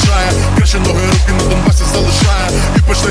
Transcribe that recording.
залишає, приїжджає. Краще ноги руки на Донбасі залишає. І почнеться